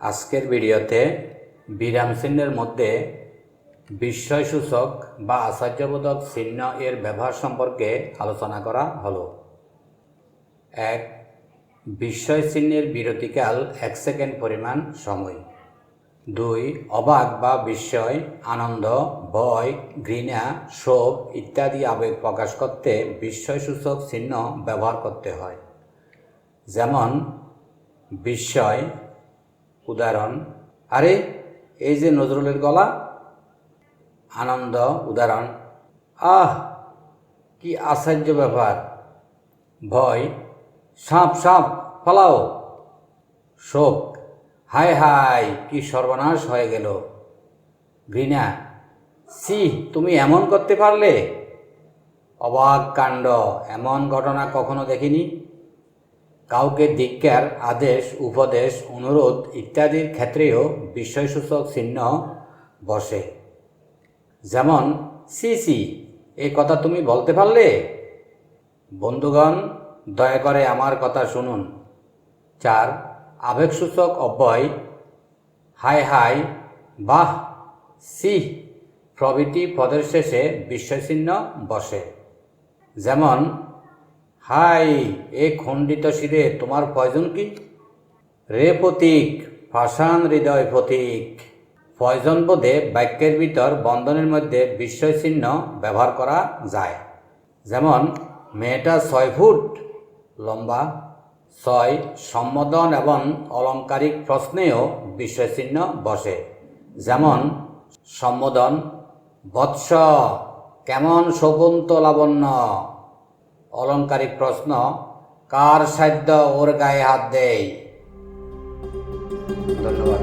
আজকের ভিডিওতে বিরাম চিহ্নের মধ্যে বিস্ময়সূচক বা আশ্চর্যবোধক চিহ্ন এর ব্যবহার সম্পর্কে আলোচনা করা হলো। এক, বিস্ময় চিহ্নের বিরতিকাল এক সেকেন্ড পরিমাণ সময়। দুই, অবাক বা বিস্ময়, আনন্দ, ভয়, ঘৃণা, শোক ইত্যাদি আবেগ প্রকাশ করতে বিস্ময়সূচক চিহ্ন ব্যবহার করতে হয়। যেমন, বিস্ময় উদাহরণ। আরে, এই যে নজরুলের গলা। আনন্দ, উদাহরণ। আহ, কি আশ্চর্য ব্যাপার। ভয়। সাপ সাপ ফলাও শোক। হায় হায়, কি সর্বনাশ হয়ে গেল। ঘৃণা। সি তুমি এমন করতে পারলে? অবাক কাণ্ড। এমন ঘটনা কখনো দেখিনি। কাউকে ধিক্কার আদেশ, উপদেশ, অনুরোধ ইত্যাদির ক্ষেত্রেও বিস্ময়সূচক চিহ্ন বসে। যেমন, সি সি, এই কথা তুমি বলতে পারলে? বন্ধুগণ, দয়া করে আমার কথা শুনুন। চার, আবেগসূচক অব্যয়। হাই হাই বাহ সি প্রভৃতি পদের শেষে বিস্ময়চিহ্ন বসে। যেমন হাই, এ খণ্ডিত শিরে তোমার প্রয়োজন কি? রে প্রতীক পাষাণ হৃদয় প্রতীক। প্রয়োজন বোধে বাক্যের ভিতর বন্ধনের মধ্যে বিস্ময় চিহ্ন ব্যবহার করা যায়। যেমন, মেয়েটা ছয় ফুট, লম্বা, ছয় সম্বোধন এবং অলংকারিক প্রশ্নেও বিস্ময় চিহ্ন বসে। যেমন, সম্বোধন, বৎস, কেমন শকুন্ত লাবণ্য অলংকারিক প্রশ্ন কার সাধ্য ওর গায়ে হাত দেয়? ধন্যবাদ।